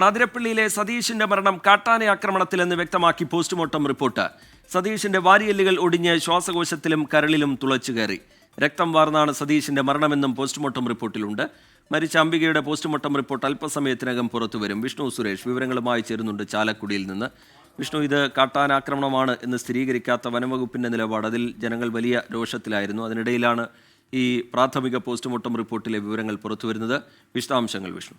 നാതിരപ്പള്ളിയിലെ സതീഷിന്റെ മരണം കാട്ടാന ആക്രമണത്തിലെന്ന് വ്യക്തമാക്കി പോസ്റ്റ്മോർട്ടം റിപ്പോർട്ട്. സതീഷിന്റെ വാരിയെല്ലുകൾ ഒടിഞ്ഞ് ശ്വാസകോശത്തിലും കരളിലും തുളച്ചു കയറി. രക്തം വാർന്നാണ് സതീഷിന്റെ മരണമെന്നും പോസ്റ്റ്മോർട്ടം റിപ്പോർട്ടിലുണ്ട്. മരിച്ച അംബികയുടെ പോസ്റ്റ്മോർട്ടം റിപ്പോർട്ട് അല്പസമയത്തിനകം പുറത്തുവരും. വിഷ്ണു സുരേഷ് വിവരങ്ങളുമായി ചേരുന്നുണ്ട് ചാലക്കുടിയിൽ നിന്ന്. വിഷ്ണു ഇത് കാട്ടാനാക്രമണമാണ് എന്ന് സ്ഥിരീകരിക്കാത്ത വനംവകുപ്പിന്റെ നിലപാട്. അതിൽ ജനങ്ങൾ വലിയ രോഷത്തിലായിരുന്നു. അതിനിടയിലാണ് ഈ പ്രാഥമിക പോസ്റ്റ്മോർട്ടം റിപ്പോർട്ടിലെ വിവരങ്ങൾ പുറത്തുവരുന്നത്. വിശദാംശങ്ങൾ വിഷ്ണു.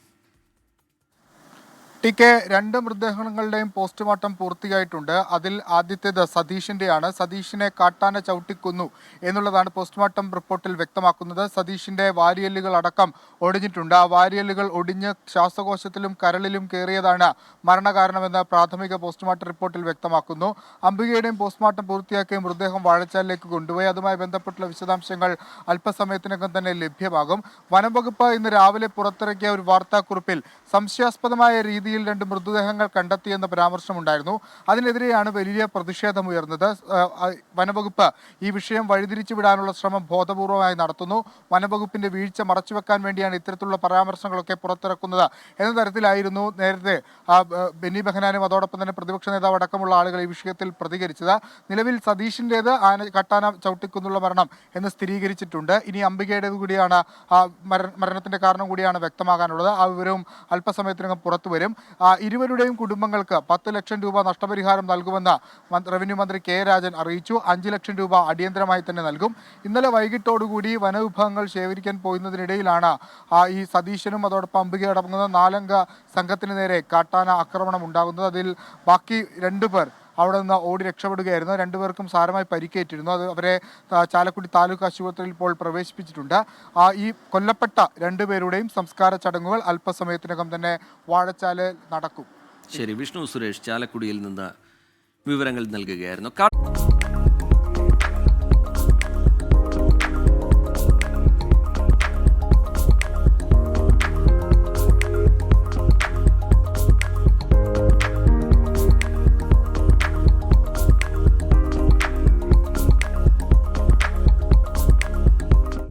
ടി കെ രണ്ട് മൃതദേഹങ്ങളുടെയും പോസ്റ്റ്മോർട്ടം പൂർത്തിയായിട്ടുണ്ട്. അതിൽ ആദ്യത്തേത് സതീഷിന്റെയാണ്. സതീഷിനെ കാട്ടാന ചവിട്ടിക്കുന്നു എന്നുള്ളതാണ് പോസ്റ്റ്മോർട്ടം റിപ്പോർട്ടിൽ വ്യക്തമാക്കുന്നത്. സതീഷിന്റെ വാരിയല്ലുകൾ അടക്കം ഒടിഞ്ഞിട്ടുണ്ട്. ആ വാരിയല്ലുകൾ ഒടിഞ്ഞ് ശ്വാസകോശത്തിലും കരളിലും കയറിയതാണ് മരണകാരണമെന്ന് പ്രാഥമിക പോസ്റ്റ്മോർട്ടം റിപ്പോർട്ടിൽ വ്യക്തമാക്കുന്നു. അംബികയുടെയും പോസ്റ്റ്മോർട്ടം പൂർത്തിയാക്കിയ മൃതദേഹം വാഴച്ചാലിലേക്ക് കൊണ്ടുപോയി. അതുമായി ബന്ധപ്പെട്ടുള്ള വിശദാംശങ്ങൾ അല്പസമയത്തിനകം തന്നെ ലഭ്യമാകും. വനം വകുപ്പ് ഇന്ന് രാവിലെ പുറത്തിറക്കിയ ഒരു വാർത്താക്കുറിപ്പിൽ സംശയാസ്പദമായ രീതിയിൽ രണ്ട് മൃതദേഹങ്ങൾ കണ്ടെത്തിയെന്ന പരാമർശമുണ്ടായിരുന്നു. അതിനെതിരെയാണ് വലിയ പ്രതിഷേധം ഉയർന്നത്. വനവകുപ്പ് ഈ വിഷയം വഴിതിരിച്ചു വിടാനുള്ള ശ്രമം ബോധപൂർവമായി നടത്തുന്നു. വനവകുപ്പിന്റെ വീഴ്ച മറച്ചുവെക്കാൻ വേണ്ടിയാണ് ഇത്തരത്തിലുള്ള പരാമർശങ്ങളൊക്കെ പുറത്തിറക്കുന്നത് എന്ന തരത്തിലായിരുന്നു നേരത്തെ ബെന്നി ബെഹനാനും അതോടൊപ്പം തന്നെ പ്രതിപക്ഷ നേതാവ് അടക്കമുള്ള ആളുകൾ ഈ വിഷയത്തിൽ പ്രതികരിച്ചത്. നിലവിൽ സതീഷിന്റേത് ആന കട്ടാന ചവിട്ടിക്കുന്നുള്ള മരണം എന്ന് സ്ഥിരീകരിച്ചിട്ടുണ്ട്. ഇനി അംബികയുടേത് കൂടിയാണ് മരണത്തിന്റെ കാരണം കൂടിയാണ് വ്യക്തമാകാനുള്ളത്. ആ വിവരവും അല്പസമയത്തിനകം പുറത്തു വരും ഇരുവരുടെയും കുടുംബങ്ങൾക്ക് പത്ത് ലക്ഷം രൂപ നഷ്ടപരിഹാരം നൽകുമെന്ന് റവന്യൂ മന്ത്രി കെ രാജൻ അറിയിച്ചു. അഞ്ച് ലക്ഷം രൂപ അടിയന്തരമായി തന്നെ നൽകും. ഇന്നലെ വൈകിട്ടോടുകൂടി വനവിഭവങ്ങൾ ശേഖരിക്കാൻ പോയുന്നതിനിടയിലാണ് ഈ സതീശനും അതോടൊപ്പം അമ്പിക അടങ്ങുന്ന നാലംഗ സംഘത്തിന് നേരെ കാട്ടാന ആക്രമണം ഉണ്ടാകുന്നത്. അതിൽ ബാക്കി രണ്ടുപേർ അവിടെ നിന്ന് ഓടി രക്ഷപ്പെടുകയായിരുന്നു. രണ്ടുപേർക്കും സാരമായി പരിക്കേറ്റിരുന്നു. അത് അവരെ ചാലക്കുടി താലൂക്ക് ആശുപത്രിയിൽ ഇപ്പോൾ പ്രവേശിപ്പിച്ചിട്ടുണ്ട്. ആ, ഈ കൊല്ലപ്പെട്ട രണ്ടുപേരുടെയും സംസ്കാര ചടങ്ങുകൾ അല്പസമയത്തിനകം തന്നെ വാഴച്ചാൽ നടക്കും. ശരി വിഷ്ണു സുരേഷ് ചാലക്കുടിയിൽ നിന്ന് വിവരങ്ങൾ നൽകുകയായിരുന്നു.